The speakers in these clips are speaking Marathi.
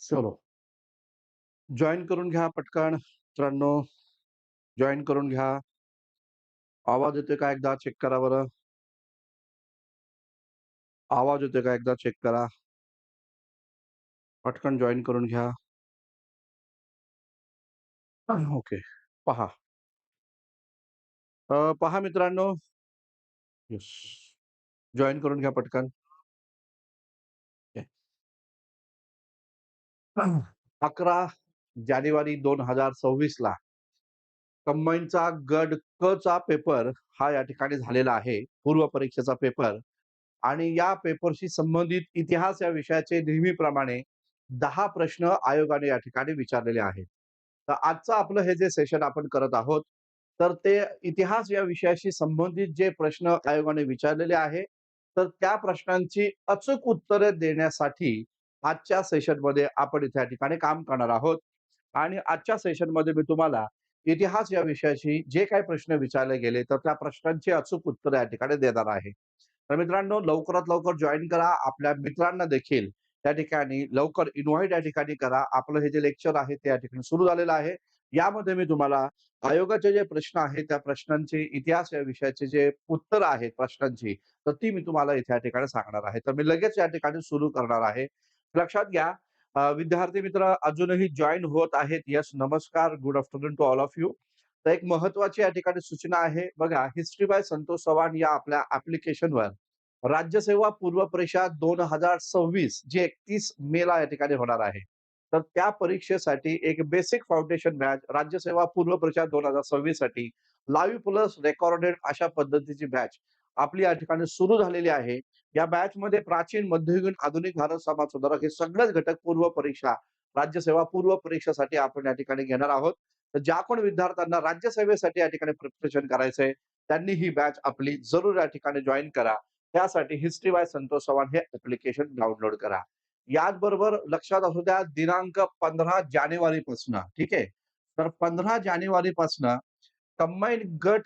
चलो. जॉइन करून घ्या पटकन, मित्रांनो. जॉइन करून घ्या. आवाज़ येतोय का एकदा चेक करा बरं. आवाज़ येतोय का एकदा चेक करा. पटकन जॉईन करून घ्या. ओके. पहा. अ, पहा मित्रांनो. यस जॉईन करून घ्या पटकन. अकरा जानेवारी दोन हजार सव्वीस ला कंबाईनचा गड क चा पेपर हा या ठिकाणी झालेला आहे. पूर्व परीक्षेचा पेपर आणि या पेपरशी संबंधित इतिहास या विषयाचे नेहमीप्रमाणे दहा प्रश्न आयोगाने या ठिकाणी विचारलेले आहेत. तर आजचं आपलं हे जे सेशन आपण करत आहोत, तर ते इतिहास या विषयाशी संबंधित जे प्रश्न आयोगाने विचारलेले आहे, तर त्या प्रश्नांची अचूक उत्तरे देण्यासाठी आजच्या सेशनमध्ये आपण इथे या ठिकाणी काम करणार आहोत. आणि आजच्या सेशनमध्ये मी तुम्हाला इतिहास या विषयाशी जे काही प्रश्न विचारले गेले, तर त्या प्रश्नांची अचूक उत्तरं या ठिकाणी देणार आहे. तर मित्रांनो लवकरात लवकर जॉईन करा. आपल्या मित्रांना देखील त्या ठिकाणी लवकर इन्व्हाईट या ठिकाणी करा. आपलं हे जे लेक्चर आहे ते या ठिकाणी सुरू झालेलं आहे. यामध्ये मी तुम्हाला आयोगाचे जे प्रश्न आहेत, त्या प्रश्नांचे इतिहास या विषयाचे जे उत्तर आहेत प्रश्नांची, तर ती मी तुम्हाला इथे या ठिकाणी सांगणार आहे. तर मी लगेच या ठिकाणी सुरू करणार आहे. लक्षात घ्या विद्यार्थी मित्र अजूनही जॉईन होत आहेत. यस नमस्कार. Good afternoon to all of you. तर एक महत्वाची या ठिकाणी सूचना आहे. बघा हिस्ट्री बाय संतोष चव्हाण या आपल्या ऍप्लिकेशनवर राज्यसेवा पूर्व परीक्षा 2026 जी 31 मेला या ठिकाणी होणार आहे. तर त्या परीक्षेसाठी एक बेसिक फाउंडेशन बॅच राज्यसेवा पूर्व परीक्षा 2026 साठी लाईव्ह प्लस रेकॉर्डेड अशा पद्धतीची बॅच आपली या ठिकाणी सुरू झालेली आहे. या बॅचमध्ये प्राचीन, मध्ययुगीन, आधुनिक भारत समाज सुधारक हे सगळेच घटक पूर्व परीक्षा, राज्यसेवा पूर्व परीक्षेसाठी आपण या ठिकाणी घेणार आहोत. तर ज्या कोण विद्यार्थ्यांना राज्यसेवेसाठी या ठिकाणी प्रिपरेशन करायचंय, त्यांनी ही बॅच आपली जरूर या ठिकाणी जॉईन करा. त्यासाठी हिस्ट्री बाय संतोष चव्हाण हे ऍप्लिकेशन डाउनलोड करा. याचबरोबर लक्षात असू द्या दिनांक 15 जानेवारीपासनं ठीक आहे. तर 15 जानेवारीपासनं कंबाईन गट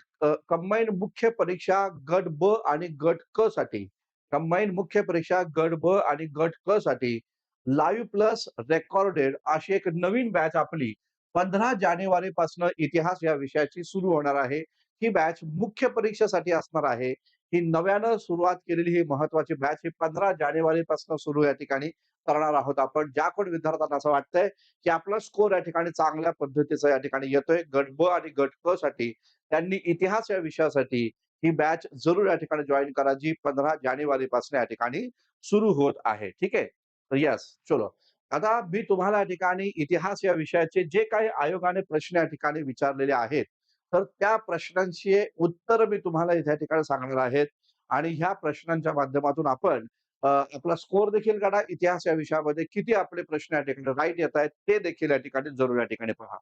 कंबाईन मुख्य परीक्षा गट ब आणि गट क साठी कंबाईन मुख्य परीक्षा गट ब आणि गट क साठी लाईव्ह प्लस रेकॉर्डेड अशी एक नवीन बॅच आपली पंधरा जानेवारी पासून इतिहास या विषयाची सुरू होणार आहे. ही बॅच मुख्य परीक्षेसाठी असणार आहे. ही नव्यानं सुरुवात केलेली ही महत्वाची बॅच ही 15 जानेवारीपासून सुरू या ठिकाणी करणार आहोत आपण. ज्या कोण विद्यार्थ्यांना असं वाटतंय, की आपला स्कोर या ठिकाणी चांगल्या पद्धतीचा या ठिकाणी येतोय गट ब आणि गट क साठी, त्यांनी इतिहास या विषयासाठी ही बॅच जरूर या ठिकाणी जॉईन करा, जी 15 जानेवारीपासून या ठिकाणी सुरू होत आहे. ठीक आहे. तर येस, चलो. आता मी तुम्हाला या ठिकाणी इतिहास या विषयाचे जे काही आयोगाने प्रश्न या ठिकाणी विचारलेले आहेत, तर त्या प्रश्नांची उत्तर मी तुम्हाला इथे या ठिकाणी सांगणार आहेत आणि ह्या प्रश्नांच्या माध्यमातून आपण आपला स्कोर देखील काढा. इतिहास या विषयामध्ये किती आपले प्रश्न या ठिकाणी राईट येत आहेत ते देखील या ठिकाणी जरूर या ठिकाणी पहा.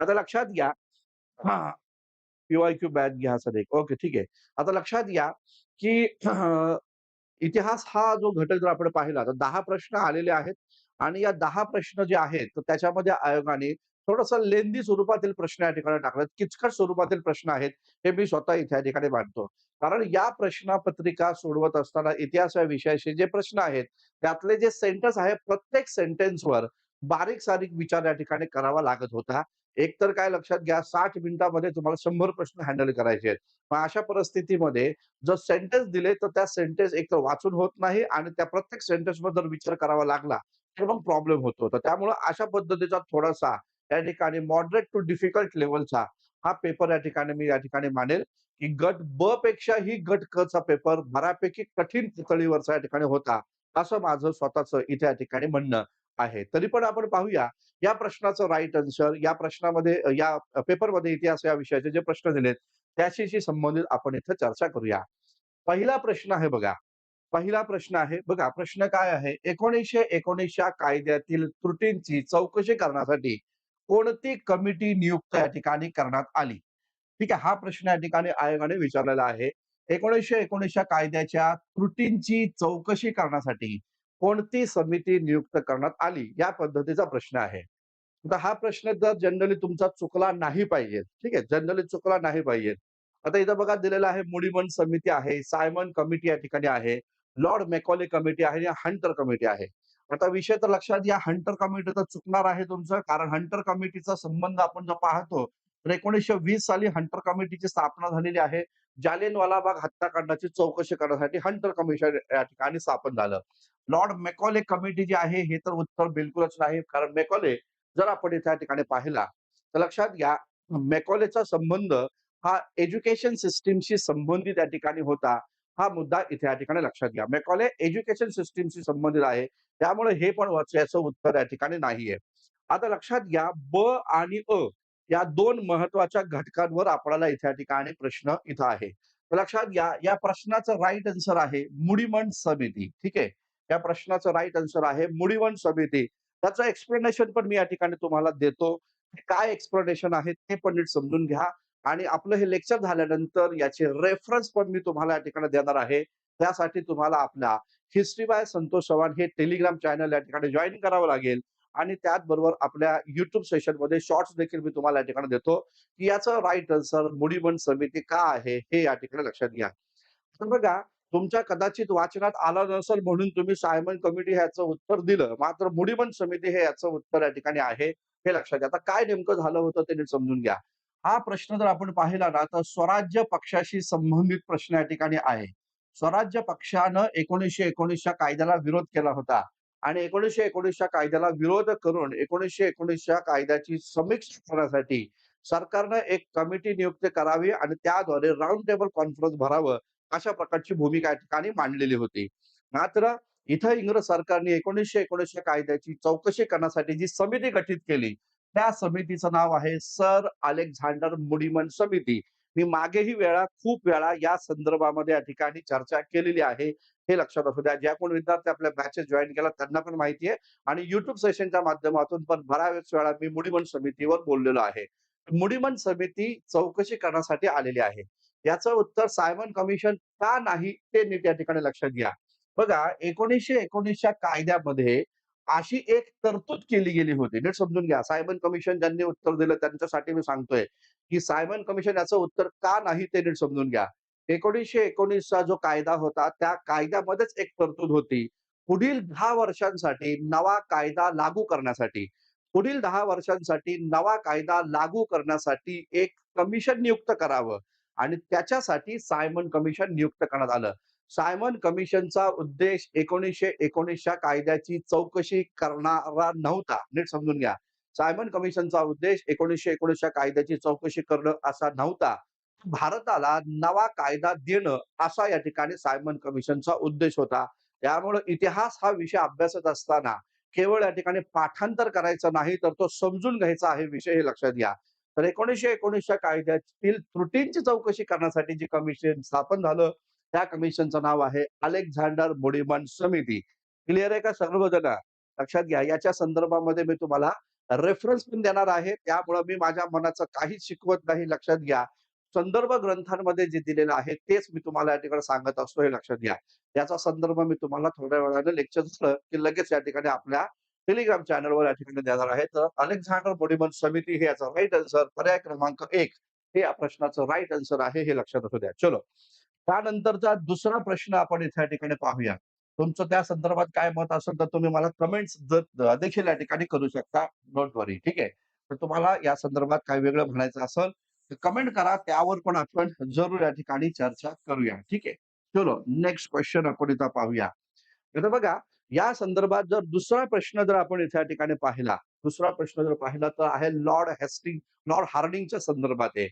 आता लक्षात घ्या हा पीवाय क्यू बॅच घ्या सर एक. ओके, ठीक आहे. आता लक्षात घ्या, की इतिहास हा जो घटक जर आपण पाहिला, तर दहा प्रश्न आलेले आहेत आणि या दहा प्रश्न जे आहेत, तर त्याच्यामध्ये आयोगाने थोडंसं लेंदी स्वरूपातील प्रश्न या ठिकाणी टाकलेत. किचकट स्वरूपातील प्रश्न आहेत, हे मी स्वतः इथे या ठिकाणी मांडतो. कारण या प्रश्नपत्रिका सोडवत असताना इतिहास या विषयाशी जे प्रश्न आहेत, त्यातले जे सेंटेन्स आहे, प्रत्येक सेंटेन्सवर बारीक-सारीक विचार या ठिकाणी करावा लागत होता. एकतर काय लक्षात घ्या साठ मिनिटामध्ये तुम्हाला शंभर प्रश्न हँडल करायचे आहेत. मग अशा परिस्थितीमध्ये जर सेंटेन्स दिले, तर त्या सेंटेन्स एकतर वाचून होत नाही आणि त्या प्रत्येक सेंटेन्सवर जर विचार करावा लागला, तर मग प्रॉब्लेम होतो. तर त्यामुळं अशा पद्धतीचा थोडासा या ठिकाणी मॉडरेट टू डिफिकल्ट लेवलचा हा पेपर या ठिकाणी मी या ठिकाणी मानेल, की गट ब पेक्षाही गट क चा पेपर बऱ्यापैकी कठीण पातळीवरचा या ठिकाणी होता. असं माझं स्वतःचं इथे या ठिकाणी म्हणणं आहे. तरी पण आपण पाहूया, या प्रश्नाचं राईट आन्सर या प्रश्नामध्ये या पेपरमध्ये इतिहास या विषयाचे जे प्रश्न दिलेत, त्याच्याशी संबंधित आपण इथे चर्चा करूया. पहिला प्रश्न आहे बघा. पहिला प्रश्न आहे बघा प्रश्न काय आहे? एकोणीसशे एकोणीसच्या कायद्यातील त्रुटींची चौकशी करण्यासाठी कोणती कमिटी नियुक्त या ठिकाणी करण्यात आली? ठीक आहे. हा प्रश्न या ठिकाणी आयोगाने विचारलेला आहे. 1919 च्या कायद्याच्या त्रुटींची चौकशी करण्यासाठी कोणती समिती नियुक्त करण्यात आली या पद्धतीचा प्रश्न आहे आता हा प्रश्न जर जनरली तुमचा चुकला नाही पाहिजे ठीक आहे जनरली चुकला नाही पाहिजे आता इथं बघा दिलेलं आहे मुडीमन समिती आहे सायमन कमिटी या ठिकाणी आहे लॉर्ड मेकॉले कमिटी आहे आणि हंटर कमिटी आहे आता विषय तर लक्षात या हंटर कमिटी तर चुकणार आहे तुमचं कारण हंटर कमिटीचा संबंध आपण जर पाहतो तर एकोणीसशे वीस साली हंटर कमिटीची स्थापना झालेली आहे. जालियनवाला बाग हत्याकांडाची चौकशी करण्यासाठी हंटर कमिशन या ठिकाणी स्थापन झालं. लॉर्ड मेकॉले कमिटी जी आहे हे तर उत्तर बिलकुलच नाही कारण मेकॉले जर आपण इथे या ठिकाणी पाहिला तर लक्षात घ्या मेकॉलेचा संबंध हा एज्युकेशन सिस्टीमशी संबंधित या ठिकाणी होता. हा मुद्दा इथे या ठिकाणी लक्षात घ्या. मेकॉले एज्युकेशन सिस्टीमशी संबंधित आहे. त्यामुळे हे पण याचं उत्तर या ठिकाणी नाहीये. आता लक्षात घ्या ब आणि अ या दोन महत्त्वाच्या घटकांवर आपल्याला इथे या ठिकाणी प्रश्न इथं आहे. लक्षात घ्या या प्रश्नाचं राईट आन्सर आहे मुडीमंड समिती. ठीक आहे? या प्रश्नाचं राईट आन्सर आहे मुडीमंड समिती. त्याचं एक्सप्लेनेशन पण मी या ठिकाणी तुम्हाला देतो. काय एक्सप्लेनेशन आहे ते पण नीट समजून घ्या. आणि आपलं हे लेक्चर झाल्यानंतर याचे रेफरन्स पण मी तुम्हाला या ठिकाणी देणार आहे. त्यासाठी तुम्हाला आपल्या हिस्ट्री बाय संतोष चव्हाण हे टेलिग्राम चॅनल या ठिकाणी जॉईन करावं लागेल. आणि त्याचबरोबर आपल्या युट्यूब सेशनमध्ये शॉर्ट्स देखील मी तुम्हाला या ठिकाणी देतो. की याचं राईट आन्सर मुडीबंद समिती का आहे हे या ठिकाणी लक्षात घ्या. तर बघा तुमच्या कदाचित वाचनात आलं नसेल म्हणून तुम्ही सायमन कमिटी ह्याचं उत्तर दिलं. मात्र मुडीबंद समिती हे याचं उत्तर या ठिकाणी आहे हे लक्षात घ्या. आता काय नेमकं झालं होतं ते समजून घ्या. हा प्रश्न जर आपण पाहिला ना तर स्वराज्य पक्षाशी संबंधित प्रश्न या ठिकाणी आहे. स्वराज्य पक्षानं एकोणीसशे एकोणीसच्या कायद्याला विरोध केला होता. आणि एकोणीसशे एकोणीसच्या कायद्याला विरोध करून एकोणीसशे एकोणीसच्या कायद्याची समीक्षा करण्यासाठी सरकारनं एक कमिटी नियुक्त करावी आणि त्याद्वारे राऊंड टेबल कॉन्फरन्स भरावं अशा प्रकारची भूमिका या ठिकाणी मांडलेली होती. मात्र इथं इंग्रज सरकारने एकोणीसशे एकोणीसच्या कायद्याची चौकशी करण्यासाठी जी समिती गठीत केली त्या समितीचं नाव आहे सर अलेक्झांडर मुडीमन समिती. मी मागेही वेळा खूप वेळा या संदर्भामध्ये या ठिकाणी चर्चा केलेली आहे. हे लक्षात असू द्या. ज्या कोण विद्यार्थी आपल्या बॅचेस जॉईन केला त्यांना पण माहिती आहे. आणि युट्यूब सेशनच्या माध्यमातून पण बऱ्याच वेळा मी मुडीमन समितीवर बोललेलो आहे. मुडीमन समिती चौकशी करण्यासाठी आलेली आहे. याचं उत्तर सायमन कमिशन का नाही ते नीट या ठिकाणी लक्षात घ्या. बघा एकोणीसशे एकोणीसच्या कायद्यामध्ये अशी एक तरतूद केली गेली होती. नीट समजून घ्या. सायमन कमिशन ज्यांनी उत्तर दिलं त्यांच्यासाठी मी सांगतोय की सायमन कमिशन याचं उत्तर का नाही ते नीट समजून घ्या. एकोणीसशे एकोणीसचा जो कायदा होता त्या कायद्यामध्येच एक तरतूद होती. पुढील दहा वर्षांसाठी नवा कायदा लागू करण्यासाठी. पुढील दहा वर्षांसाठी नवा कायदा लागू करण्यासाठी एक कमिशन नियुक्त करावं. आणि त्याच्यासाठी सायमन कमिशन नियुक्त करण्यात आलं. सायमन कमिशनचा उद्देश एकोणीसशे एकोणीसच्या कायद्याची चौकशी करणारा नव्हता. नीट समजून घ्या. सायमन कमिशनचा उद्देश एकोणीसशे एकोणीसच्या कायद्याची चौकशी करणं असा नव्हता. भारताला नवा कायदा देणं असा या ठिकाणी सायमन कमिशनचा उद्देश होता. त्यामुळे इतिहास हा विषय अभ्यासत असताना केवळ या ठिकाणी पाठांतर करायचं नाही तर तो समजून घ्यायचा आहे विषय हे लक्षात घ्या. तर एकोणीसशे एकोणीसच्या कायद्यातील त्रुटींची चौकशी करण्यासाठी जे कमिशन स्थापन झालं त्या कमिशनचं नाव आहे अलेक्झांडर मुडीमन समिती. क्लिअर आहे का सर्वजण? लक्षात घ्या याच्या संदर्भामध्ये मी तुम्हाला रेफरन्स पण देणार आहे. त्यामुळे मी माझ्या मनाचं काहीच शिकवत नाही. लक्षात घ्या संदर्भ ग्रंथांमध्ये जे दिलेलं आहे तेच मी तुम्हाला या ठिकाणी सांगत असतो. हे लक्षात घ्या. याचा संदर्भ मी तुम्हाला थोड्या वेळाने लेक्चर झालं की लगेच या ठिकाणी आपल्या टेलिग्राम चॅनलवर या ठिकाणी देणार आहे. तर अलेक्झांडर मोडीमन समिती हे याचा राईट आन्सर पर्याय क्रमांक एक हे या प्रश्नाचं राईट आन्सर आहे हे लक्षात असू द्या. चलो. त्यानंतरचा दुसरा प्रश्न आपण इथे या ठिकाणी पाहूया. तुमचं त्या संदर्भात काय मत असेल तर तुम्ही मला कमेंट्स देखील या ठिकाणी करू शकता. डोंट वरी ठीक आहे? तर तुम्हाला या संदर्भात काय वेगळं म्हणायचं असेल तर कमेंट करा. त्यावर पण आपण जरूर या ठिकाणी चर्चा करूया ठीक आहे? चलो नेक्स्ट क्वेश्चन आपण इथं पाहूया. तर बघा या संदर्भात जर दुसरा प्रश्न जर आपण इथे या ठिकाणी पाहिला दुसरा प्रश्न जर पाहिला तर आहे लॉर्ड हेस्टिंग लॉर्ड हार्डिंगच्या संदर्भात आहे.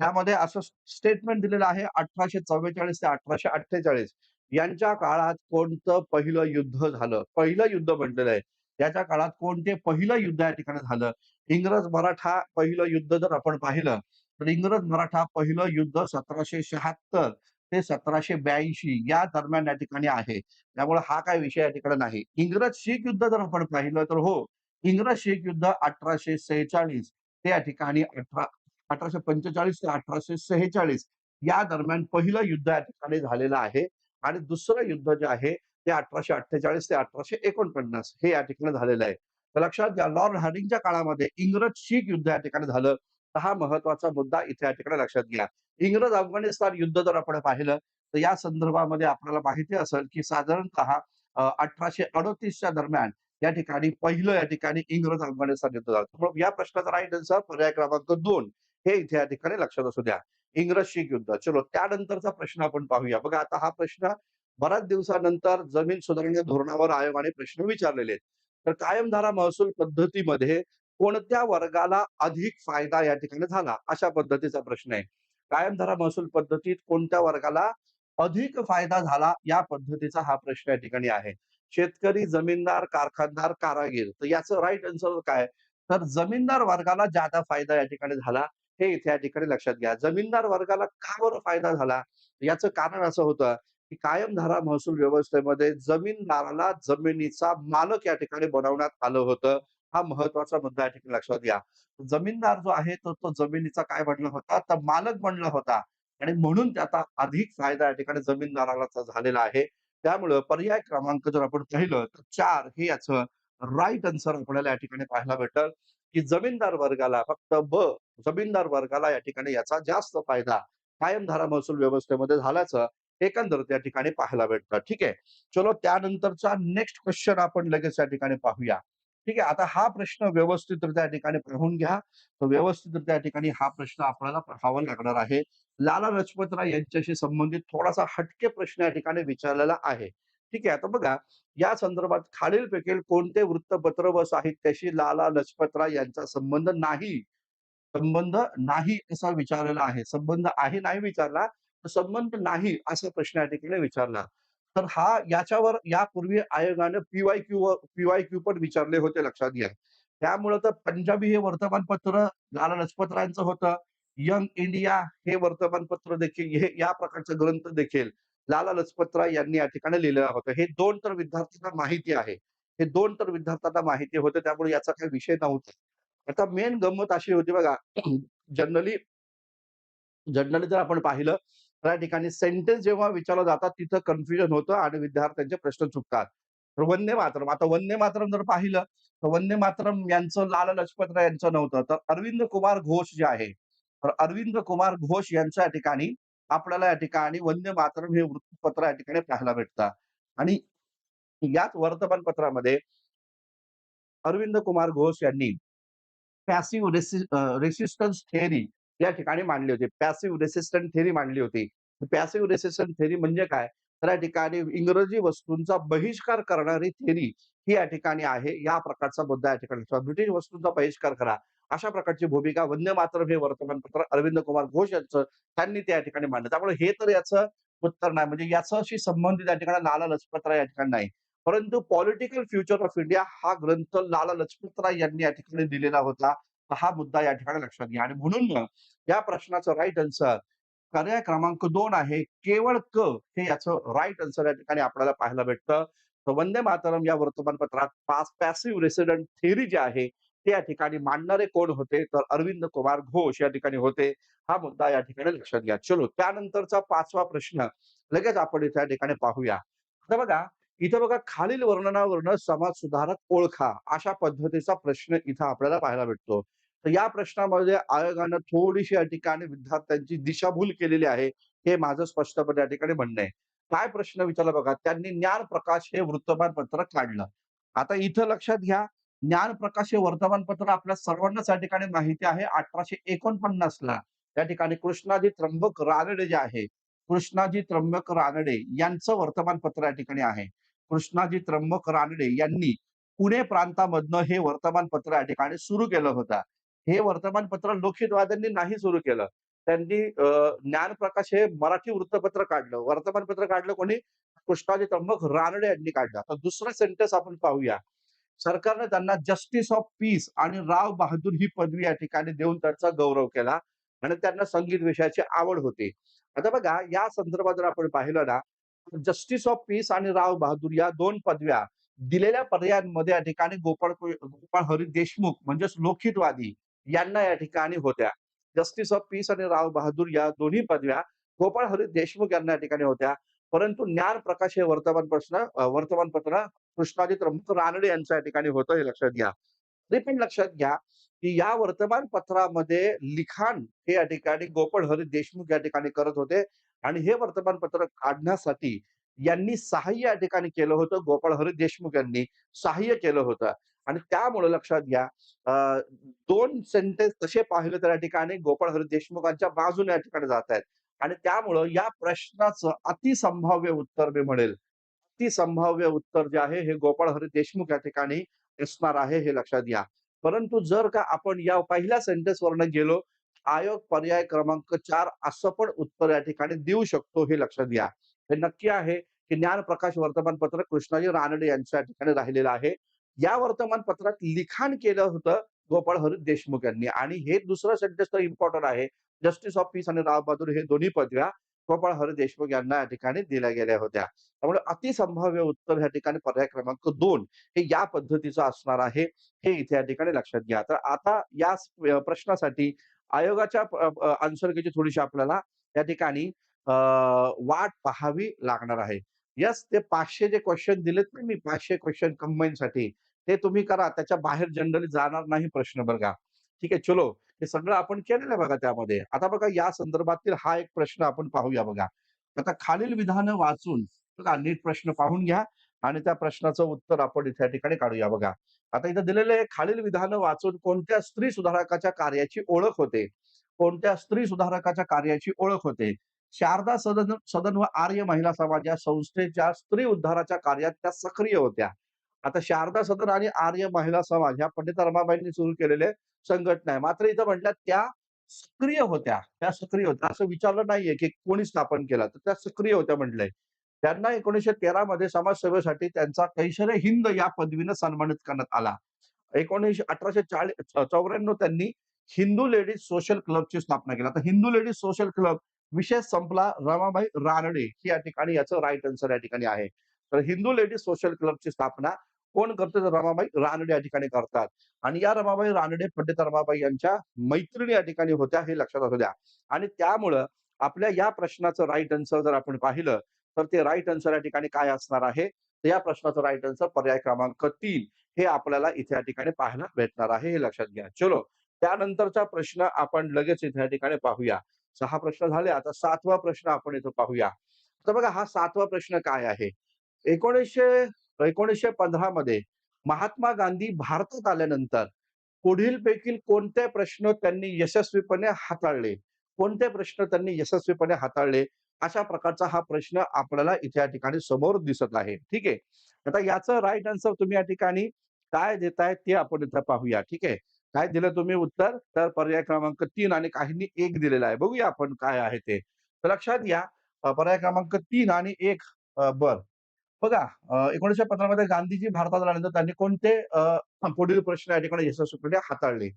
त्यामध्ये असं स्टेटमेंट दिलेलं आहे अठराशे चव्वेचाळीस ते अठराशे अठ्ठेचाळीस. यांच्या काळात कोणतं पहिलं युद्ध झालं? पहिलं युद्ध म्हटलेलं आहे. याच्या काळात कोणते पहिलं युद्ध या ठिकाणी झालं? इंग्रज मराठा पहिलं युद्ध जर आपण पाहिलं तर इंग्रज मराठा पहिलं युद्ध सतराशे शहात्तर ते सतराशे ब्याऐंशी या दरम्यान या ठिकाणी आहे. त्यामुळे हा काय विषय या ठिकाणी नाही. इंग्रज शीख युद्ध जर आपण पाहिलं तर हो इंग्रज शीख युद्ध अठराशे सेहेचाळीस ते या ठिकाणी अठरा अठराशे पंचेचाळीस ते अठराशे सेहेचाळीस या दरम्यान पहिलं युद्ध या ठिकाणी झालेलं आहे आणि दुसरं युद्ध जे आहे ते अठराशे अठ्ठेचाळीस ते अठराशे एकोणपन्नास हे या ठिकाणी झालेलं आहे. तर लक्षात घ्या लॉर्ड हार्डिंगच्या काळामध्ये इंग्रज शीख युद्ध या ठिकाणी झालं. तर हा महत्त्वाचा मुद्दा इथे या ठिकाणी लक्षात घ्या. इंग्रज अफगाणिस्तान युद्ध जर आपण पाहिलं तर या संदर्भामध्ये आपल्याला माहिती असेल की साधारणतः अठराशे अडोतीसच्या दरम्यान या ठिकाणी पहिलं या ठिकाणी इंग्रज अफगाणिस्तान युद्ध झालं. या प्रश्नाचा राईट आन्सर पर्याय क्रमांक दोन. हे इथे या ठिकाणी लक्षात असू द्या. इंग्रज शीख युद्ध. चलो त्यानंतरचा प्रश्न आपण पाहूया. बघा आता हा प्रश्न बऱ्याच दिवसानंतर जमीन सुधारणे धोरणावर आयोगाने प्रश्न विचारलेले आहेत. तर कायमधारा महसूल पद्धतीमध्ये कोणत्या वर्गाला अधिक फायदा या ठिकाणी झाला? अशा पद्धतीचा प्रश्न आहे. कायमधारा महसूल पद्धतीत कोणत्या वर्गाला अधिक फायदा झाला? या पद्धतीचा हा प्रश्न या ठिकाणी आहे. शेतकरी जमीनदार कारखानदार कारागीर. तर याचं राईट आन्सर काय? तर जमीनदार वर्गाला ज्यादा फायदा या ठिकाणी झाला हे इथे या ठिकाणी लक्षात घ्या. जमीनदार वर्गाला का बरं फायदा झाला? याचं कारण असं होतं की कायमधारा महसूल व्यवस्थेमध्ये जमीनदाराला जमिनीचा मालक या ठिकाणी बनवण्यात आलं होतं. हा महत्त्वाचा मुद्दा या ठिकाणी लक्षात घ्या. जमीनदार जो आहे तो तो जमिनीचा काय बनला होता? तर मालक बनला होता. आणि म्हणून त्याचा अधिक फायदा या ठिकाणी जमीनदाराला झालेला आहे. त्यामुळं पर्याय क्रमांक जर आपण पाहिलं तर चार हे याचं राईट आन्सर आपल्याला या ठिकाणी पाहायला भेटल. की जमीनदार वर्गाला फक्त ब जमीनदार वर्गाला या ठिकाणी याचा जास्त फायदा कायमधारा महसूल व्यवस्थेमध्ये झाल्याचं एकंदरीत या ठिकाणी पाहायला भेटतं. ठीक आहे? चलो त्यानंतरचा नेक्स्ट क्वेश्चन आपण लगेच या ठिकाणी पाहूया. ठीक आहे? आता हा प्रश्न व्यवस्थितरित्या या ठिकाणी पाहून घ्या. तर व्यवस्थितरित्या या ठिकाणी हा प्रश्न आपल्याला पाहावा लागणार आहे. लाला लजपतराय यांच्याशी संबंधित थोडासा हटके प्रश्न या ठिकाणी विचारलेला आहे. ठीक आहे. आता बघा या संदर्भात खालीलपैकी कोणते वृत्तपत्र व साहित्याशी लाला लजपतराय यांचा संबंध नाही? संबंध नाही असा विचारलेला आहे. संबंध आहे नाही विचारला तर संबंध नाही असा प्रश्न या ठिकाणी विचारला. तर हा याच्यावर यापूर्वी आयोगाने पीवाय क्यू पीवाय क्यू पण विचारले होते लक्षात घ्या. त्यामुळे तर पंजाबी हे वर्तमानपत्र लाला लजपतरायांचं होतं. यंग इंडिया हे वर्तमानपत्र देखील हे या प्रकारचा ग्रंथ देखील. लाला लजपतराय यांनी या ठिकाणी लिहिलं होतं. हे दोन तर विद्यार्थ्यांना माहिती आहे. हे दोन तर विद्यार्थ्यांना माहिती होते त्यामुळे याचा काही विषय नव्हता. आता मेन गंमत अशी होती बघा. जनरली जनरली जर आपण पाहिलं तर या ठिकाणी सेंटेन्स जेव्हा विचारलं जातात तिथं कन्फ्युजन होतं आणि विद्यार्थ्यांचे प्रश्न चुकतात. तर वंदे मातरम. आता वंदे मातरम जर पाहिलं तर वंदे मातरम यांचं लाला लजपतराय यांचं नव्हतं. तर अरविंद कुमार घोष जे आहे तर अरविंद कुमार घोष यांच्या ठिकाणी आपल्याला या ठिकाणी वन्य मातरम हे वृत्तपत्र या ठिकाणी पाहायला भेटतात. आणि याच वर्तमानपत्रामध्ये अरविंद कुमार घोष यांनी पॅसिव्ह रेसिस्टन्स थेअरी या ठिकाणी मांडली होती. पॅसिव्ह रेसिस्टंट थेअरी मांडली होती. पॅसिव्ह रेसिस्टंट थेअरी म्हणजे काय? तर या ठिकाणी इंग्रजी वस्तूंचा बहिष्कार करणारी थेअरी ही या ठिकाणी आहे. या प्रकारचा मुद्दा या ठिकाणी ब्रिटिश वस्तूंचा बहिष्कार करा. अशा प्रकारची भूमिका वंदे मातरम हे वर्तमानपत्र अरविंद कुमार घोष यांचं त्यांनी त्या ठिकाणी मांडलं. त्यामुळे हे तर याचं उत्तर नाही. म्हणजे याच्याशी संबंधित या ठिकाणी लाला लजपतराय या ठिकाणी नाही. परंतु पॉलिटिकल फ्युचर ऑफ इंडिया हा ग्रंथ लाला लजपतराय यांनी या ठिकाणी दिलेला होता. हा मुद्दा या ठिकाणी लक्षात घ्या. आणि म्हणून या प्रश्नाचं राईट आन्सर पर्याय क्रमांक दोन आहे. केवळ क हे याचं राईट आन्सर या ठिकाणी आपल्याला पाहायला भेटतं. तर वंदे मातरम या वर्तमानपत्रात पाच पॅसिव्ह रेसिडेंट थेअरी जी आहे त्या या ठिकाणी मांडणारे कोण होते? तर अरविंद कुमार घोष या ठिकाणी होते. हा मुद्दा या ठिकाणी लक्षात घ्या. चलो त्यानंतरचा पाचवा प्रश्न. लगेच आपण इथे या ठिकाणी पाहूया. आता बघा इथं बघा खालील वर्णनावरनं समाज सुधारक ओळखा अशा पद्धतीचा प्रश्न इथं आपल्याला पाहायला भेटतो. तर या प्रश्नामध्ये आयोगानं थोडीशी या ठिकाणी विद्यार्थ्यांची दिशाभूल केलेली आहे. हे माझं स्पष्टपणे या ठिकाणी म्हणणं आहे. काय प्रश्न विचारला बघा? त्यांनी ज्ञान प्रकाश हे वृत्तमानपत्र काढलं. आता इथं लक्षात घ्या ज्ञानप्रकाश हे वर्तमानपत्र आपल्या सर्वांनाच या ठिकाणी माहिती आहे. अठराशे एकोणपन्नास ला त्या ठिकाणी कृष्णाजी त्र्यंबक रानडे जे आहे कृष्णाजी त्र्यंबक रानडे यांचं वर्तमानपत्र या ठिकाणी आहे. कृष्णाजी त्र्यंबक रानडे यांनी पुणे प्रांतामधनं हे वर्तमानपत्र या ठिकाणी सुरू केलं होतं. हे वर्तमानपत्र लोकहितवाद्यांनी नाही सुरू केलं. त्यांनी ज्ञानप्रकाश हे मराठी वृत्तपत्र काढलं. वर्तमानपत्र काढलं कोणी? कृष्णाजी त्र्यंबक रानडे यांनी काढलं. आता दुसरा सेंटेन्स आपण पाहूया. सरकारने त्यांना जस्टिस ऑफ पीस आणि राव बहादूर ही पदवी या ठिकाणी देऊन त्यांचा गौरव केला. आणि त्यांना संगीत विषयाची आवड होती. आता बघा या संदर्भात जर आपण पाहिलं ना जस्टिस ऑफ पीस आणि राव बहादूर या दोन पदव्या दिलेल्या पर्यायांमध्ये या ठिकाणी गोपाळ गोपाळ हरी देशमुख म्हणजेच लोकहितवादी यांना या ठिकाणी होत्या. जस्टिस ऑफ पीस आणि राव बहादूर या दोन्ही पदव्या गोपाळ हरी देशमुख यांना या ठिकाणी होत्या. परंतु ज्ञान प्रकाश हे वर्तमानपत्र वर्तमानपत्र कृष्णाजी त्र्यंबक रानडे यांच्या या ठिकाणी होतं हे लक्षात घ्या. ते पण लक्षात घ्या, की या वर्तमानपत्रामध्ये लिखाण हे या ठिकाणी गोपाळ हरी देशमुख या ठिकाणी करत होते आणि हे वर्तमानपत्र काढण्यासाठी यांनी सहाय्य या ठिकाणी केलं होतं. गोपाळ हरी देशमुख यांनी सहाय्य केलं होतं आणि त्यामुळे लक्षात घ्या दोन सेंटेन्स तसे पाहिले तर या ठिकाणी गोपाळ हरी देशमुखांच्या बाजूने या ठिकाणी जात आहेत आणि त्यामुळं या प्रश्नाचं अतिसंभाव्य उत्तर मी म्हणेल, अतिसंभाव्य उत्तर जे आहे हे गोपाळ हरी देशमुख या ठिकाणी असणार आहे हे लक्षात घ्या. परंतु जर का आपण या पहिल्या सेंटेन्स वरनं गेलो, आयोग पर्याय क्रमांक चार असं पण उत्तर या ठिकाणी देऊ शकतो हे लक्षात घ्या. हे नक्की आहे, की ज्ञानप्रकाश वर्तमानपत्र कृष्णाजी रानडे यांच्या ठिकाणी राहिलेलं आहे. या वर्तमानपत्रात लिखाण केलं होतं गोपाळ हरी देशमुख यांनी आणि हे दुसरं सेंटेन्स तर इम्पॉर्टंट आहे. जस्टिस ऑफ पीस आणि राव बहादूर हे दोन्ही पदव्या गोपाळ हरी देशमुख यांना या ठिकाणी दिल्या गेल्या होत्या. त्यामुळे अतिसंभाव्य उत्तर या ठिकाणी पर्याय क्रमांक दोन हे या पद्धतीचं असणार आहे. हे इथे या ठिकाणी लक्षात घ्या. तर आता या प्रश्नासाठी आयोगाच्या अ, आन्सर थोडीशी आपल्याला या ठिकाणी वाट पाहावी लागणार आहे. यस ते पाचशे जे क्वेश्चन दिलेत ना मी 500 क्वेशन कंबाईनसाठी ते तुम्ही करा. त्याच्या बाहेर जनरली जाणार नाही प्रश्न बघा ठीक आहे, चलो. हे सगळं आपण केलेलं बघा त्यामध्ये. आता बघा या संदर्भातील हा एक प्रश्न आपण पाहूया बघा. आता खालील विधानं वाचून बघा नीट प्रश्न पाहून घ्या आणि त्या प्रश्नाचं उत्तर आपण इथे ठिकाणी काढूया बघा. आता इथं दिलेलं आहे खालील विधानं वाचून कोणत्या स्त्री सुधारकाच्या कार्याची ओळख होते? कोणत्या स्त्री सुधारकाच्या कार्याची ओळख होते? शारदा सदन सदन व आर्य महिला समाज या संस्थेच्या स्त्री उद्धाराच्या कार्यात त्या सक्रिय होत्या. आता शारदा सदन आणि आर्य महिला समाज ह्या पंडित रमाबाईंनी सुरू केलेले संघटना आहे. मात्र इथं म्हटल्या त्या सक्रिय होत्या. त्या सक्रिय होत्या. असं विचारलं नाहीये, की कोणी स्थापन केला? तर त्या सक्रिय होत्या म्हटलंय. त्यांना 1913 मध्ये समाजसेवेसाठी त्यांचा कैशर हिंद या पदवीनं सन्मानित करण्यात आला. 19 1840 94 त्यांनी हिंदू लेडीज सोशल क्लबची स्थापना केली. आता हिंदू लेडीज सोशल क्लब विषय संपला. रमाबाई रानडे ही या ठिकाणी याचं राईट आन्सर या ठिकाणी आहे. तर हिंदू लेडीज सोशल क्लबची स्थापना कोण करते? तर रमाबाई रानडे या ठिकाणी करतात आणि या रमाबाई रानडे पंडित रमाबाई यांच्या मैत्रिणी या ठिकाणी होत्या हे लक्षात असू द्या आणि त्यामुळं आपल्या या प्रश्नाचं राईट आन्सर जर आपण पाहिलं, तर ते राईट आन्सर या ठिकाणी काय असणार आहे? तर या प्रश्नाचं राईट आन्सर पर्याय क्रमांक तीन हे आपल्याला इथे या ठिकाणी पाहायला भेटणार आहे हे लक्षात घ्या. चलो. त्यानंतरचा प्रश्न आपण लगेच इथे या ठिकाणी पाहूया. सहा प्रश्न झाले. आता सातवा प्रश्न आपण इथं पाहूया. तर बघा हा सातवा प्रश्न काय आहे? एकोणीसशे पंधरा मध्ये महात्मा गांधी भारतात आल्यानंतर पुढीलपैकी कोणते प्रश्न त्यांनी यशस्वीपणे हाताळले? कोणते प्रश्न त्यांनी यशस्वीपणे हाताळले? अशा प्रकारचा हा प्रश्न आपल्याला इथे या ठिकाणी समोर दिसत आहे. ठीक आहे. आता याचं राईट आन्सर तुम्ही या ठिकाणी काय देताय ते आपण इथं पाहूया. ठीक आहे. काय दिलं तुम्ही उत्तर? तर पर्याय क्रमांक तीन आणि काहींनी एक दिलेला आहे. बघूया आपण काय आहे ते. तर लक्षात घ्या पर्याय क्रमांक तीन आणि 1 अ, बरं. बघा एकोणीसशे 1915 मध्ये गांधीजी भारतात आल्यानंतर त्यांनी कोणते पुढील प्रश्न या ठिकाणी यशस्वीपणे हाताळले?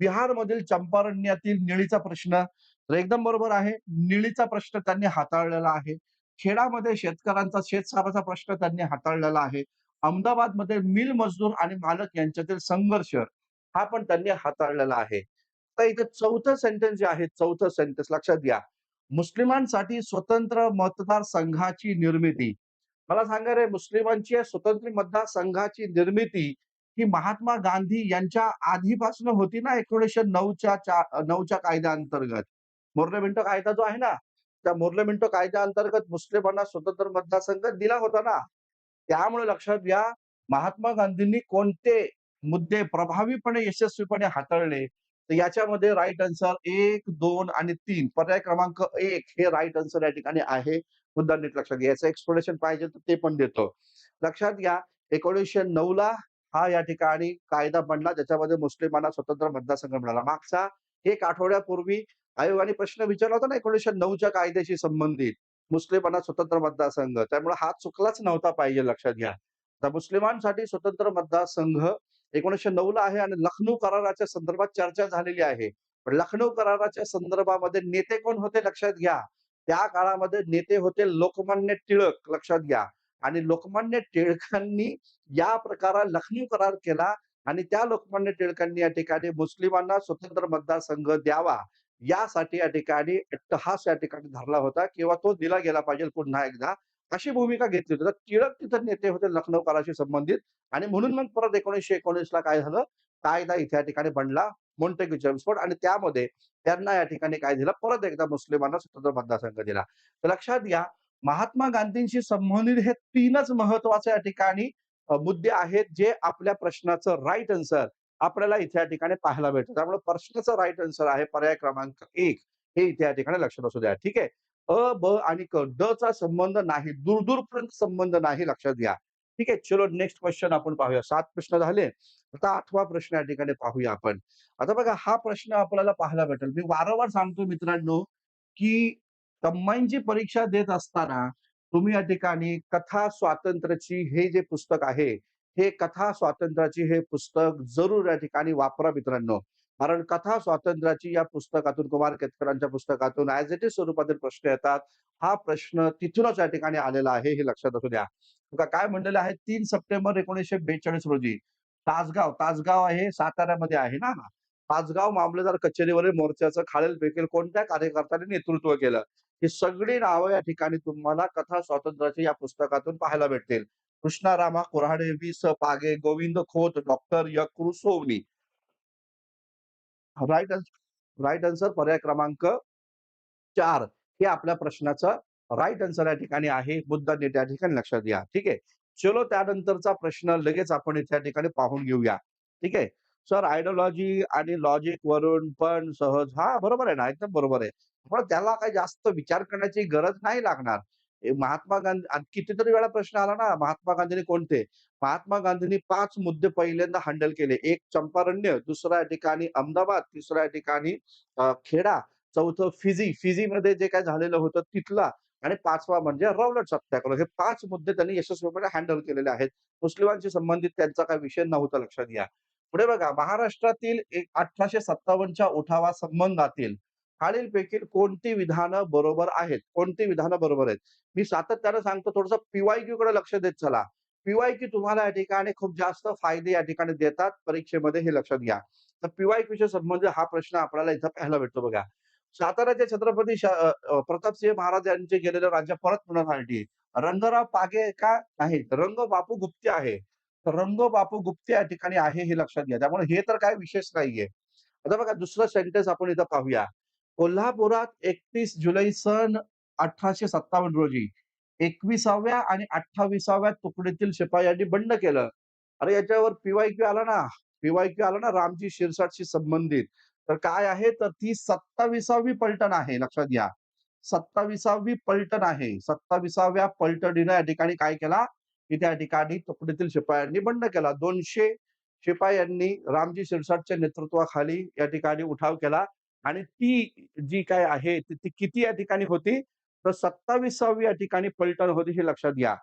बिहारमधील चंपारण्यातील निळीचा प्रश्न तर एकदम बरोबर आहे. निळीचा प्रश्न त्यांनी हाताळलेला आहे. खेडामध्ये शेतकऱ्यांचा शेतसाराचा प्रश्न त्यांनी हाताळलेला आहे. अहमदाबादमध्ये मिल मजदूर आणि मालक यांच्यातील संघर्ष हा पण त्यांनी हाताळलेला आहे. तर इथे चौथं सेंटेन्स जे आहे, चौथं सेंटेन्स लक्षात घ्या. मुस्लिमांसाठी स्वतंत्र मतदारसंघाची निर्मिती. मला सांगा रे मुस्लिमांची स्वतंत्र मतदारसंघाची निर्मिती ही महात्मा गांधी यांच्या आधीपासून होती ना 1909च्या च्या 9च्या कायद्याअंतर्गत. मोर्लेमिंटो कायदा जो आहे ना, त्या मोर्लेमिंटो कायद्याअंतर्गत मुस्लिमांना स्वतंत्र मतदारसंघ दिला होता ना. त्यामुळे लक्षात घ्या महात्मा गांधींनी कोणते मुद्दे प्रभावीपणे यशस्वीपणे हाताळले? तर याच्यामध्ये राईट आन्सर 1, 2 आणि तीन पर्याय क्रमांक एक हे राईट आन्सर या ठिकाणी आहे. मुद्दा नीट लक्षात घ्या. याचं एक्सप्लेनेशन पाहिजे तर ते पण देतो. लक्षात घ्या 1909 ला हा या ठिकाणी कायदा बनला ज्याच्यामध्ये मुस्लिमांना स्वतंत्र मतदारसंघ मिळाला. मागचा एक आठवड्यापूर्वी आयोगाने प्रश्न विचारला होता ना 1909च्या कायद्याशी संबंधित मुस्लिमांना स्वतंत्र मतदारसंघ. त्यामुळे हा चुकलाच नव्हता पाहिजे लक्षात घ्या. आता मुस्लिमांसाठी स्वतंत्र मतदारसंघ 1909 ला आहे आणि लखनौ कराराच्या संदर्भात चर्चा झालेली आहे. पण लखनौ कराराच्या संदर्भामध्ये नेते कोण होते लक्षात घ्या. त्या काळामध्ये नेते होते लोकमान्य टिळक लक्षात घ्या. आणि लोकमान्य टिळकांनी या प्रकारा लखनऊ करार केला आणि त्या लोकमान्य टिळकांनी या ठिकाणी मुस्लिमांना स्वतंत्र मतदारसंघ द्यावा यासाठी या ठिकाणी अट्टहास या ठिकाणी धरला होता किंवा तो दिला गेला पाहिजे पुन्हा एकदा. अशी भूमिका घेतली होती. तर टिळक तिथं नेते होते लखनऊ कराशी संबंधित. आणि म्हणून मग परत एकोणीसशे एकोणीस ला काय झालं? कायदा इथे या ठिकाणी बनला. मोंटेग्यू जेम्सफोर्ड आणि त्यामध्ये त्यांना या ठिकाणी काय दिलं? परत एकदा मुस्लिमांना स्वतंत्र मतदारसंघ दिला. तर लक्षात घ्या महात्मा गांधींशी संबंधित हे तीनच महत्त्वाचे या ठिकाणी मुद्दे आहेत जे आपल्या प्रश्नाचं राईट आन्सर आपल्याला इथे या ठिकाणी पाहायला भेटतं त्यामुळे प्रश्नाचं राईट आन्सर आहे पर्याय क्रमांक एक. हे इथे या ठिकाणी लक्षात असू द्या. ठीक आहे? अ ब आणि क ड चा संबंध नाही दूर दूरपर्यंत संबंध नाही लक्षात घ्या. ठीक आहे चलो नेक्स्ट क्वेश्चन आपण पाहूया. सात प्रश्न झाले. आता आठवा प्रश्न या ठिकाणी पाहूया आपण. आता बघा हा प्रश्न आपल्याला पाहायला भेटेल. मी वारंवार सांगतो मित्रांनो की कंबाईनची परीक्षा देत असताना तुम्ही या ठिकाणी कथा स्वातंत्र्याची हे जे पुस्तक आहे हे कथा स्वातंत्र्याची हे पुस्तक जरूर या ठिकाणी वापरा मित्रांनो. कारण कथा स्वातंत्र्याची या पुस्तकातून कुमार केतकरांच्या पुस्तकातून ऍज इट इज स्वरूपातील प्रश्न येतात. हा प्रश्न तिथूनच या ठिकाणी आलेला आहे हे लक्षात असू द्या. काय म्हणलेलं आहे? तीन सप्टेंबर एकोणीसशे बेचाळीस रोजी. तासगाव तासगाव आहे साताऱ्यामध्ये आहे ना? तासगाव मामलेदार कचेरीवरील मोर्चाचं खालील पैकी कोणत्या कार्यकर्त्याने नेतृत्व केलं? ही सगळी नावं या ठिकाणी तुम्हाला कथा स्वातंत्र्याच्या या पुस्तकातून पाहायला भेटतील. कृष्णारामा Korade V. S. Page Govind Khot doctor Y right right answer पर्याय क्रमांक चार. हे आपल्या प्रश्नाचं राईट आन्सर या ठिकाणी आहे. मुद्दा नीट या ठिकाणी लक्षात घ्या. ठीक आहे? चलो त्यानंतरचा प्रश्न लगेच आपण इथे या ठिकाणी पाहून घेऊया. ठीक आहे? सर आयडिओलॉजी आणि लॉजिक वरून पण सहज हा बरोबर आहे ना? एकदम बरोबर आहे. पण त्याला काही जास्त विचार करण्याची गरज नाही लागणार. महात्मा गांधी आणि कितीतरी वेळा प्रश्न आला ना महात्मा गांधीने कोणते? महात्मा गांधींनी पाच मुद्दे पहिल्यांदा हँडल केले. एक चंपारण्य दुसऱ्या या ठिकाणी अहमदाबाद तिसऱ्या या ठिकाणी खेडा चौथं फिजी. फिजी मध्ये जे काय झालेलं होतं तिथला आणि पाचवा म्हणजे रौलट सत्याग्रह. हे पाच मुद्दे त्यांनी यशस्वीपणे हँडल केलेले आहेत. मुस्लिमांशी संबंधित त्यांचा काही विषय नव्हता लक्षात घ्या. पुढे बघा महाराष्ट्रातील एक अठराशे सत्तावन्नच्या उठावा संबंधातील खालीलपैकी कोणती विधानं बरोबर आहेत? कोणती विधानं बरोबर आहेत? मी सातत्यानं सांगतो थोडस पीवायक्यू कडे लक्ष देत चला. पीवायक्यू तुम्हाला या ठिकाणी खूप जास्त फायदे या ठिकाणी देतात. परीक्षेमध्ये हे लक्षात घ्या. तर पीवायक्यूच्या संबंधित हा प्रश्न आपल्याला इथं पाहायला भेटतो बघा. साताऱ्याचे छत्रपती प्रतापसिंह महाराज यांचे गेलेलं राज्य परत मिळवण्यासाठी रंगराव पागे का नाही? रंग बापू गुप्ते आहे. तर रंग बापू गुप्ते या ठिकाणी आहे हे लक्षात घ्या. त्यामुळे हे तर काय विशेष नाहीये. आता बघा दुसरं सेंटेन्स आपण इथं पाहूया. कोल्हापुरात एकतीस जुलै सन अठराशे सत्तावन्न रोजी एकविसाव्या आणि अठ्ठावीसाव्या तुकडीतील शिपायांनी बंड केलं. अरे याच्यावर पीवायक्यू आला ना? पीवायक्यू आला ना रामजी शिरसाटशी संबंधित. तर काय आहे? तर ती सत्ताविसावी पलटण आहे लक्षात घ्या. सत्ताविसावी पलटण आहे. सत्ताविसाव्या पलटणीनं या ठिकाणी काय केला? की त्या ठिकाणी तुकडीतील शिपायांनी बंड केला. दोनशे शिपायांनी रामजी शिरसाटच्या नेतृत्वाखाली या ठिकाणी उठाव केला. आणि ती जी काय आहे ती किती या ठिकाणी होती? तर सत्ताविसावी या ठिकाणी पलटण होती हे लक्षात घ्या.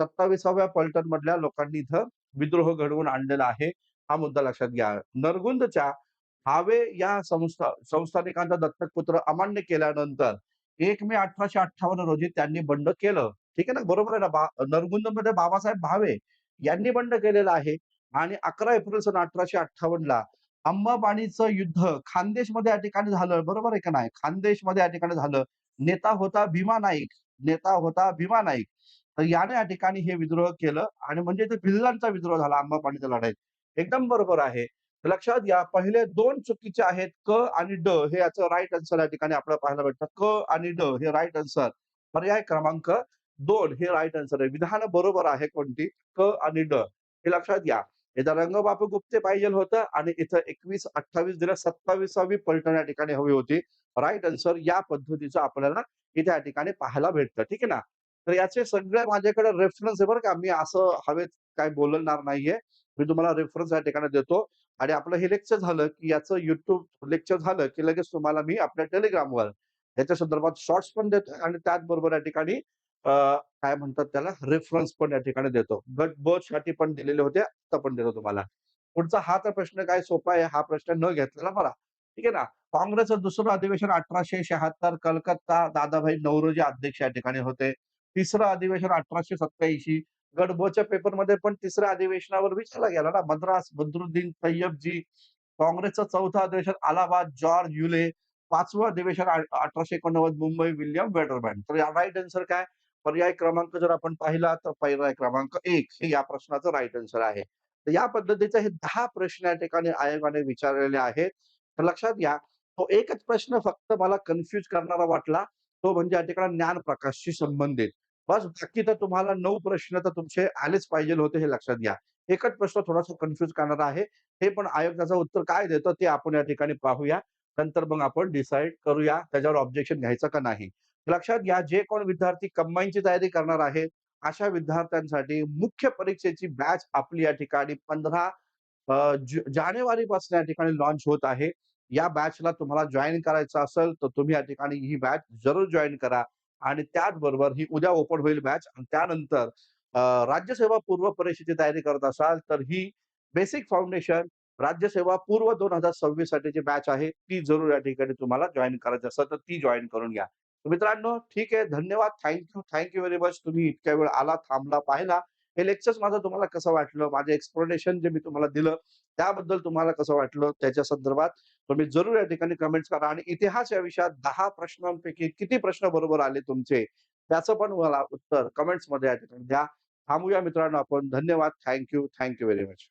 सत्ताविसाव्या पलटण मधल्या लोकांनी इथं विद्रोह घडवून आणलेला आहे हा मुद्दा लक्षात घ्या. नरगुंदच्या हावे या संस्था संस्थानिकांचा दत्तक पुत्र अमान्य केल्यानंतर एक मे अठराशे अठ्ठावन्न रोजी त्यांनी बंड केलं. ठीक आहे ना? बरोबर आहे ना बा? नरगुंदमध्ये बाबासाहेब भावे यांनी बंड केलेलं आहे आणि अकरा एप्रिल सन अठराशे अठ्ठावन्न ला अंबाबाणीचं युद्ध खानदेशमध्ये या ठिकाणी झालं बरोबर आहे का नाही? खानदेशमध्ये या ठिकाणी झालं. नेता होता भीमा नाईक. नेता होता भीमा नाईक. तर याने या ठिकाणी हे विद्रोह केलं आणि म्हणजे ते भिल्लांचा विद्रोह झाला अंबापाणीच्या लढाईत. एकदम बरोबर आहे. लक्षात घ्या पहिले दोन चुकीचे आहेत क आणि ड. हे याचं राईट आन्सर या ठिकाणी आपल्याला पाहायला भेटतं. क आणि ड हे राईट आन्सर पर्याय क्रमांक दोन हे राईट आन्सर आहे. विधान बरोबर आहे कोणती? क आणि ड. हे लक्षात घ्या. इथं रंगबापू गुप्ते पाहिजे होतं आणि इथं एकवीस अठ्ठावीस दिलं सत्तावीसावी पलटण या ठिकाणी हवी होती. राईट आन्सर या पद्धतीचं आपल्याला इथे या ठिकाणी पाहायला भेटतं. ठीक आहे ना? तर याचे सगळे माझ्याकडे रेफरन्स आहे बरं का. मी असं हवेत काय बोलणार नाहीये. मी तुम्हाला रेफरन्स या ठिकाणी देतो. आणि आपलं हे लेक्चर झालं की याचं युट्यूब लेक्चर झालं की लगेच तुम्हाला मी आपल्या टेलिग्रामवर याच्या संदर्भात शॉर्ट्स पण देतो आणि त्याचबरोबर या ठिकाणी काय म्हणतात त्याला? रेफरन्स पण या ठिकाणी देतो. गट ब साठी पण दिलेले होते आता पण देतो तुम्हाला. पुढचा हा तर प्रश्न काय सोपा आहे हा प्रश्न न घेतलेला मला ठीक आहे ना? काँग्रेसचं दुसरं अधिवेशन अठराशे शहात्तर कलकत्ता दादाभाई नौरोजी अध्यक्ष या ठिकाणी होते. तिसरं अधिवेशन अठराशे सत्याऐंशी गडबोच्या पेपरमध्ये पण तिसऱ्या अधिवेशनावर विचारला गेला ना? मद्रास बद्रुद्दीन तय्यबजी काँग्रेसचं चौथं अधिवेशन अलाहाबाद जॉर्ज युले पाचवं अधिवेशन अठराशे एकोणनव्वद मुंबई विल्यम वेटरबँड. तर या आन्सर काय? पर्याय क्रमांक जर आपण पाहिला तर पर्याय क्रमांक एक हे या प्रश्नाचं राईट आन्सर आहे. तर या पद्धतीचे हे दहा प्रश्न या ठिकाणी आयोगाने विचारलेले आहेत. तर लक्षात घ्या, तो एकच प्रश्न फक्त मला कन्फ्यूज करणारा वाटला, तो म्हणजे या ठिकाणी ज्ञान प्रकाशशी संबंधित. बस बाकी तर तुम्हाला नऊ प्रश्न तर तुमचे आलेच पाहिजे होते हे लक्षात घ्या. एकच प्रश्न थोडासा कन्फ्यूज करणारा आहे. हे पण आयोग त्याचं उत्तर काय देतं ते आपण या ठिकाणी पाहूया. नंतर मग आपण डिसाईड करूया त्याच्यावर ऑब्जेक्शन घ्यायचं का नाही. लक्षात घ्या, जे कोण विद्यार्थी कंबाईनची तयारी करणार आहेत, अशा विद्यार्थ्यांसाठी मुख्य परीक्षेची बॅच आपली या ठिकाणी 15 अ, ज जानेवारीपासून या ठिकाणी लॉन्च होत आहे. या बॅचला तुम्हाला जॉईन करायचं असेल, तर तुम्ही या ठिकाणी ही बॅच जरूर जॉईन करा आणि त्याचबरोबर ही उद्या ओपन होईल बॅच आणि त्यानंतर राज्यसेवा पूर्व परीक्षेची तयारी करत असाल, तर ही बेसिक फाउंडेशन राज्यसेवा पूर्व 2026 साठीची बॅच आहे. ती जरूर या ठिकाणी तुम्हाला जॉईन करायची असेल, तर ती जॉईन करून घ्या. मित्रांनो, ठीक आहे. धन्यवाद. Thank you thank you very much. तुम्ही इतक्या वेळ आला, थांबला, पाहिला. हे लेक्चर्स माझं तुम्हाला कसं वाटलं? माझं एक्सप्लेनेशन जे मी तुम्हाला दिलं, त्याबद्दल तुम्हाला कसं वाटलं? त्याच्या संदर्भात तुम्ही जरूर या ठिकाणी कमेंट्स करा आणि इतिहास या विषयात दहा प्रश्नांपैकी किती प्रश्न बरोबर आले तुमचे, त्याचं पण मला उत्तर कमेंट्समध्ये या ठिकाणी द्या. थांबूया मित्रांनो आपण. धन्यवाद. Thank you. Very much.